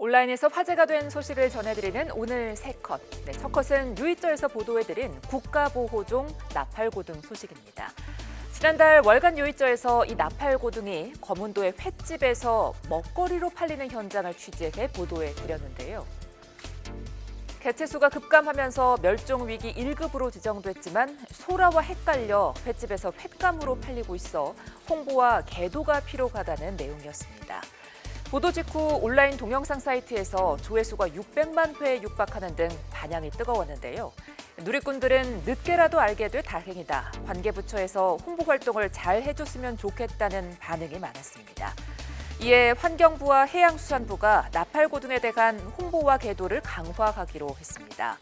온라인에서 화제가 된 소식을 전해드리는 오늘 세 컷. 네, 첫 컷은 뉴이저에서 보도해드린 국가보호종 나팔고등 소식입니다. 지난달 월간 요이저에서 이 나팔고등이 거문도의 횟집에서 먹거리로 팔리는 현장을 취재해 보도해 드렸는데요. 개체수가 급감하면서 멸종 위기 1급으로 지정됐지만 소라와 헷갈려 횟집에서 횟감으로 팔리고 있어 홍보와 계도가 필요하다는 내용이었습니다. 보도 직후 온라인 동영상 사이트에서 조회수가 600만 회에 육박하는 등 반향이 뜨거웠는데요. 누리꾼들은 늦게라도 알게 돼 다행이다. 관계부처에서 홍보 활동을 잘 해줬으면 좋겠다는 반응이 많았습니다. 이에 환경부와 해양수산부가 나팔고등에 대한 홍보와 계도를 강화하기로 했습니다.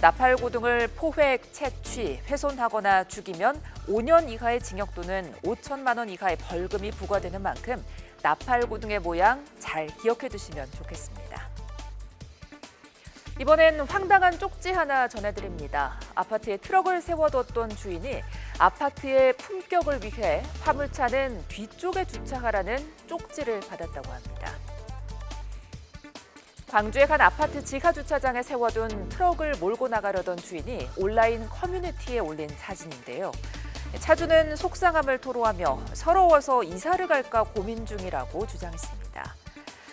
나팔고 등을 포획, 채취, 훼손하거나 죽이면 5년 이하의 징역 또는 5천만 원 이하의 벌금이 부과되는 만큼 나팔고 등의 모양 잘 기억해 두시면 좋겠습니다. 이번엔 황당한 쪽지 하나 전해드립니다. 아파트에 트럭을 세워뒀던 주인이 아파트의 품격을 위해 화물차는 뒤쪽에 주차하라는 쪽지를 받았다고 합니다. 광주의 한 아파트 지하 주차장에 세워둔 트럭을 몰고 나가려던 주인이 온라인 커뮤니티에 올린 사진인데요. 차주는 속상함을 토로하며 서러워서 이사를 갈까 고민 중이라고 주장했습니다.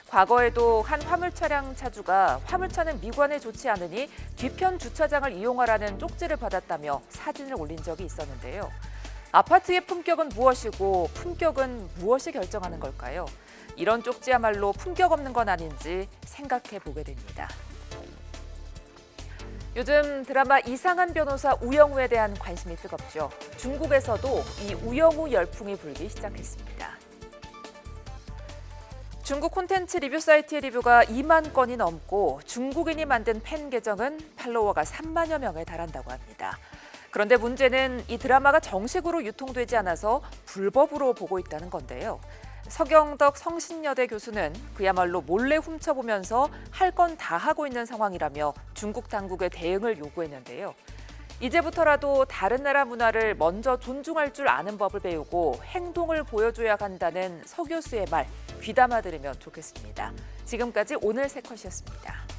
과거에도 한 화물 차량 차주가 화물차는 미관에 좋지 않으니 뒤편 주차장을 이용하라는 쪽지를 받았다며 사진을 올린 적이 있었는데요. 아파트의 품격은 무엇이고 품격은 무엇이 결정하는 걸까요? 이런 쪽지야말로 품격 없는 건 아닌지 생각해 보게 됩니다. 요즘 드라마 이상한 변호사 우영우에 대한 관심이 뜨겁죠. 중국에서도 이 우영우 열풍이 불기 시작했습니다. 중국 콘텐츠 리뷰 사이트의 리뷰가 2만 건이 넘고 중국인이 만든 팬 계정은 팔로워가 3만여 명에 달한다고 합니다. 그런데 문제는 이 드라마가 정식으로 유통되지 않아서 불법으로 보고 있다는 건데요. 서경덕 성신여대 교수는 그야말로 몰래 훔쳐보면서 할 건 다 하고 있는 상황이라며 중국 당국의 대응을 요구했는데요. 이제부터라도 다른 나라 문화를 먼저 존중할 줄 아는 법을 배우고 행동을 보여줘야 한다는 서 교수의 말 귀담아 들으면 좋겠습니다. 지금까지 오늘 세 컷이었습니다.